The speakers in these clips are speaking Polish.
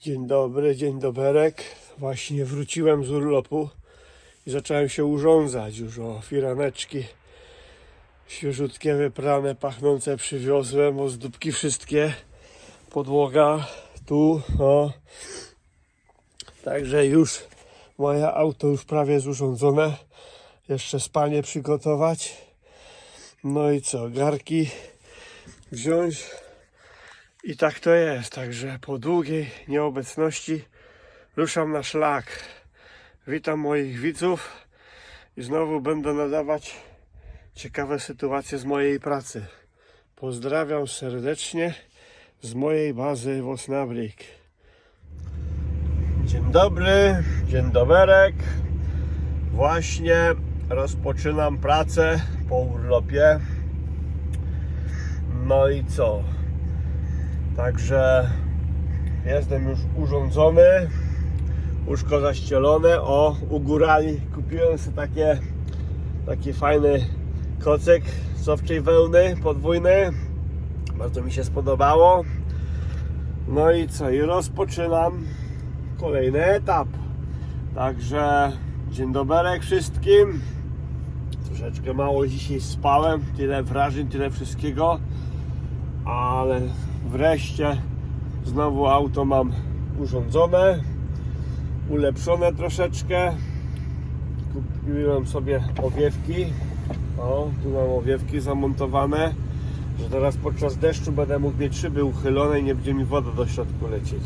Dzień dobry, dzień doberek. Właśnie wróciłem z urlopu i zacząłem się urządzać już o firaneczki. Świeżutkie, wyprane, pachnące przywiozłem, ozdóbki wszystkie. Podłoga tu, o. Także już moje auto już prawie jest urządzone. Jeszcze spanie przygotować. No i co, garki wziąć i tak to jest, także po długiej nieobecności ruszam na szlak. Witam moich widzów i znowu będę nadawać ciekawe sytuacje z mojej pracy. Pozdrawiam serdecznie z mojej bazy w Osnabrück. Dzień dobry, dzień doberek. Właśnie rozpoczynam pracę po urlopie. No i co? Także jestem już urządzony, łóżko zaścielone. O, u górali kupiłem sobie takie, taki fajny kocyk z owczej wełny, podwójny. Bardzo mi się spodobało. No i co? I rozpoczynam kolejny etap. Także dzień doberek wszystkim. Troszeczkę mało dzisiaj spałem, tyle wrażeń, tyle wszystkiego ale wreszcie znowu auto mam urządzone, ulepszone troszeczkę. Kupiłem sobie owiewki. O, tu mam owiewki zamontowane, że teraz podczas deszczu będę mógł mieć szyby uchylone i nie będzie mi woda do środku lecieć.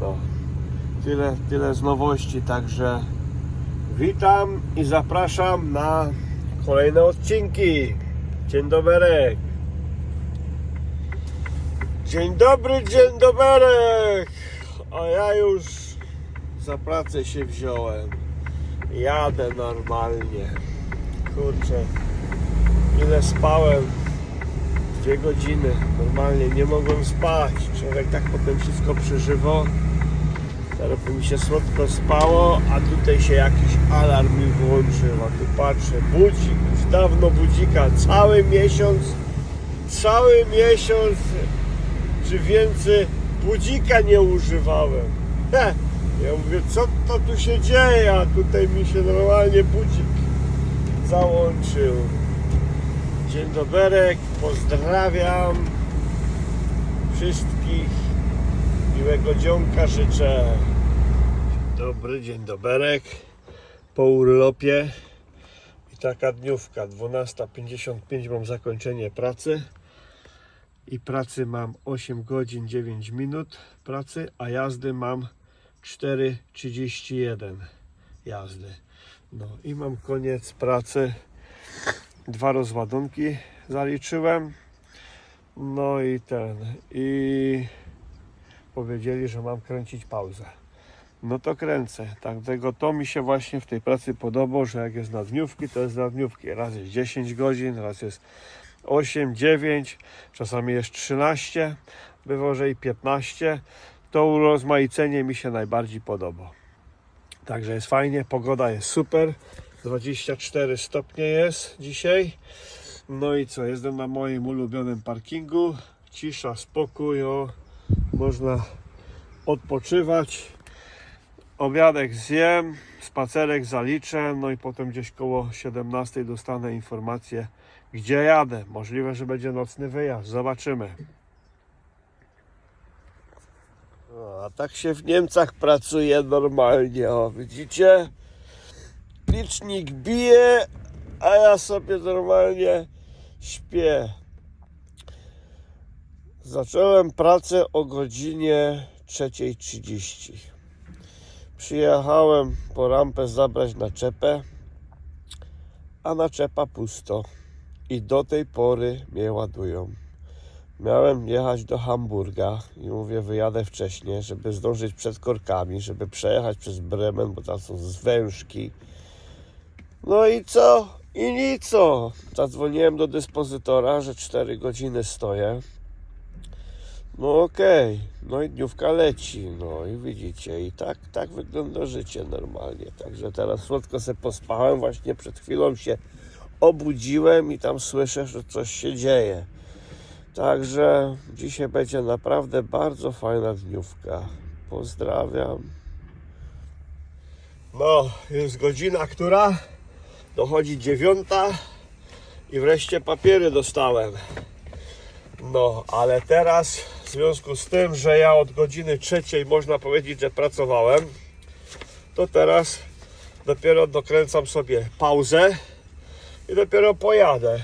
No, tyle, tyle z nowości, także witam i zapraszam na kolejne odcinki. Dzień dobry. Dzień dobry, dzień doberek! A ja już za pracę się wziąłem. Jadę normalnie. Kurczę, ile spałem? Dwie godziny. Normalnie nie mogłem spać. Człowiek tak potem wszystko przeżywa. Teraz mi się słodko spało, a tutaj się jakiś alarm mi włączył. A tu patrzę, budzik, już dawno budzika. Cały miesiąc, cały miesiąc czy więcej budzika nie używałem. Ja mówię, co to tu się dzieje? A tutaj mi się normalnie budzik załączył. Dzień doberek, pozdrawiam wszystkich. Miłego dzionka życzę. Dobry, dzień doberek. Po urlopie i taka dniówka, 12.55 mam zakończenie pracy i pracy mam 8 godzin 9 minut pracy, a jazdy mam 4.31 jazdy. No i mam koniec pracy. Dwa rozładunki zaliczyłem. No i ten. I powiedzieli, że mam kręcić pauzę. No to kręcę. Dlatego to mi się właśnie w tej pracy podoba, że jak jest na dniówki, to jest na dniówki. Raz jest 10 godzin, raz jest 8, 9, czasami jest 13, bywa, że i 15. To urozmaicenie mi się najbardziej podoba. Także jest fajnie, pogoda jest super. 24 stopnie jest dzisiaj. No i co, jestem na moim ulubionym parkingu. Cisza, spokój, o, można odpoczywać. Obiadek zjem, spacerek zaliczę, no i potem gdzieś koło 17 dostanę informację, gdzie jadę. Możliwe, że będzie nocny wyjazd. Zobaczymy. O, a tak się w Niemcach pracuje normalnie. O, widzicie? Licznik bije, a ja sobie normalnie śpię. Zacząłem pracę o godzinie 3.30. Przyjechałem po rampę zabrać naczepę, a naczepa pusto i do tej pory mnie ładują. Miałem jechać do Hamburga i mówię, wyjadę wcześniej, żeby zdążyć przed korkami, żeby przejechać przez Bremen, bo tam są zwężki. No i co? I nic. co? Zadzwoniłem do dyspozytora, że 4 godziny stoję. No okej, no i dniówka leci, no i widzicie, i tak, tak wygląda życie normalnie. Także teraz słodko sobie pospałem, właśnie przed chwilą się obudziłem i tam słyszę, że coś się dzieje. Także dzisiaj będzie naprawdę bardzo fajna dniówka. Pozdrawiam. No, jest godzina, która dochodzi dziewiąta i wreszcie papiery dostałem. No, ale teraz w związku z tym, że ja od godziny trzeciej można powiedzieć, że pracowałem, to teraz dopiero dokręcam sobie pauzę i dopiero pojadę.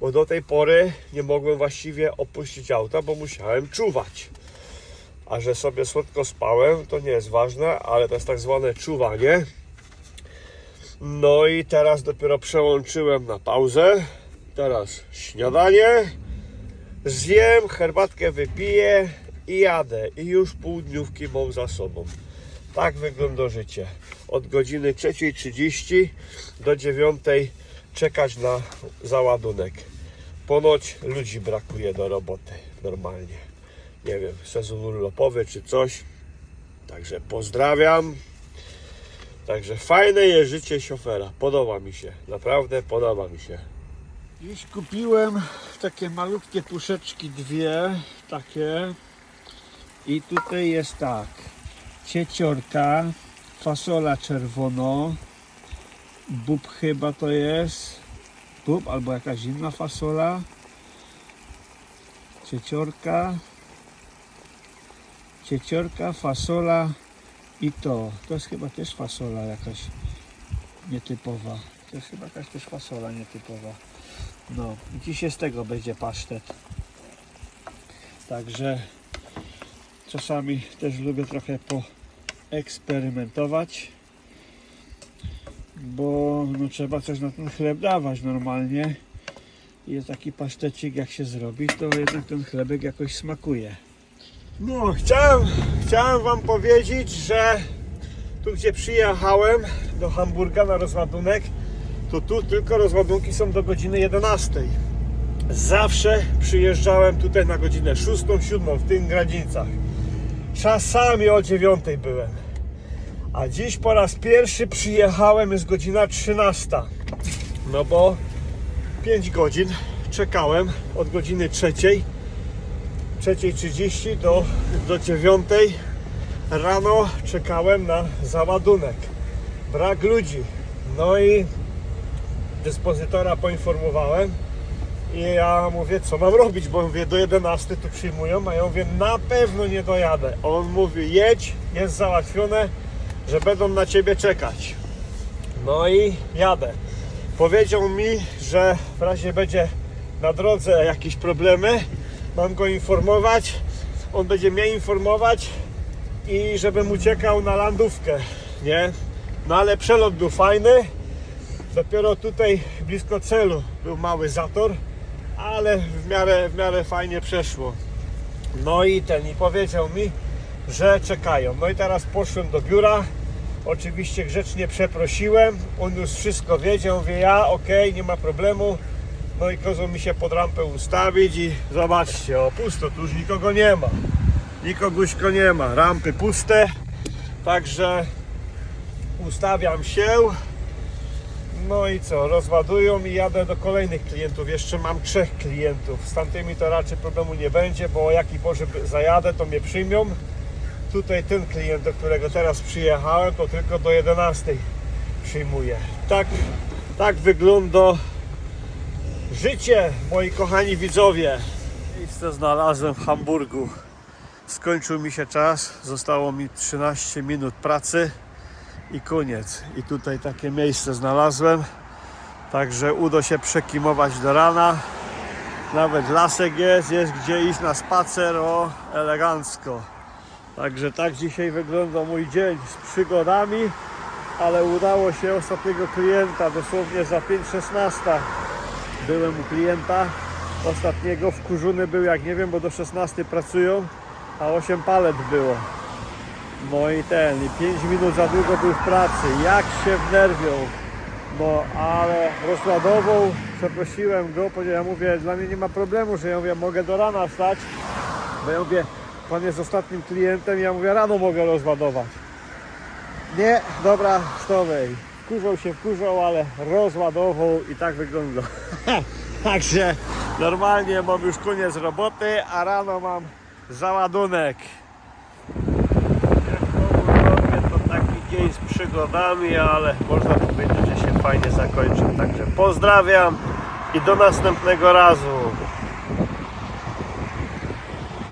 Bo do tej pory nie mogłem właściwie opuścić auta, bo musiałem czuwać. A że sobie słodko spałem, to nie jest ważne, ale to jest tak zwane czuwanie. No i teraz dopiero przełączyłem na pauzę. Teraz śniadanie, zjem, herbatkę wypiję i jadę. I już pół dniówki mam za sobą. Tak wygląda życie. Od godziny 3.30 do 9.00 czekać na załadunek. Ponoć ludzi brakuje do roboty normalnie. Nie wiem, sezon urlopowy czy coś. Także pozdrawiam. Także fajne jest życie szofera. Podoba mi się. Naprawdę podoba mi się. Dziś kupiłem takie malutkie puszeczki, dwie takie. I tutaj jest tak. Cieciorka, fasola czerwono, bób chyba to jest. Bób albo jakaś inna fasola. Cieciorka. Cieciorka, fasola i to. To jest chyba też fasola jakaś nietypowa. To jest chyba jakaś też fasola nietypowa. No, i dziś z tego będzie pasztet. Także czasami też lubię trochę poeksperymentować, bo no, trzeba coś na ten chleb dawać normalnie. I taki pasztecik jak się zrobi, to jednak ten chlebek jakoś smakuje. No, chciałem, chciałem Wam powiedzieć, że tu gdzie przyjechałem do Hamburga na rozładunek, to tu tylko rozładunki są do godziny 11. Zawsze przyjeżdżałem tutaj na godzinę 6, 7 w tych granicach. Czasami o 9 byłem. A dziś po raz pierwszy przyjechałem, jest godzina 13. No bo 5 godzin czekałem od godziny 3 3.30 do, do 9 rano czekałem na załadunek. Brak ludzi. No i dyspozytora poinformowałem i ja mówię, co mam robić, bo mówię, do 11 tu przyjmują, a ja mówię, na pewno nie dojadę. On mówi, jedź, jest załatwione, że będą na ciebie czekać. No i jadę. Powiedział mi, że w razie będzie na drodze jakieś problemy, mam go informować, on będzie mnie informować i żebym uciekał na landówkę, nie? No ale przelot był fajny, dopiero tutaj blisko celu był mały zator, ale w miarę, w miarę fajnie przeszło. No i ten, i powiedział mi, że czekają. No i teraz poszłem do biura, oczywiście grzecznie przeprosiłem, on już wszystko wiedział, wie ja, okej, nie ma problemu, no i kazał mi się pod rampę ustawić i zobaczcie, o pusto, tu już nikogo nie ma. Nikoguśko nie ma, rampy puste, także ustawiam się. No i co, rozładują i jadę do kolejnych klientów. Jeszcze mam trzech klientów. Z tamtymi to raczej problemu nie będzie, bo o jakiej porze zajadę, to mnie przyjmą. Tutaj ten klient, do którego teraz przyjechałem, to tylko do 11 przyjmuję. Tak, tak wygląda Życie, moi kochani widzowie. Miejsce znalazłem w Hamburgu. Skończył mi się czas, zostało mi 13 minut pracy i koniec. I tutaj takie miejsce znalazłem. Także uda się przekimować do rana. Nawet lasek jest, jest gdzie iść na spacer, o elegancko. Także tak dzisiaj wygląda mój dzień z przygodami, ale udało się ostatniego klienta dosłownie za 5.16 byłem u klienta ostatniego, wkurzony był jak nie wiem, bo do 16 pracują, a 8 palet było. No i ten, i 5 minut za długo był w pracy, jak się wnerwią. No ale rozładował, przeprosiłem go, powiedziałem, ja mówię, dla mnie nie ma problemu, że ja mówię, mogę do rana stać, bo ja mówię, pan jest ostatnim klientem, ja mówię, rano mogę rozładować. Nie, dobra, stowej. Wkurzał się, wkurzał, ale rozładował i tak wygląda. Także normalnie mam już koniec roboty, a rano mam załadunek. Przygodami, ale można powiedzieć, że się fajnie zakończył. Także pozdrawiam i do następnego razu.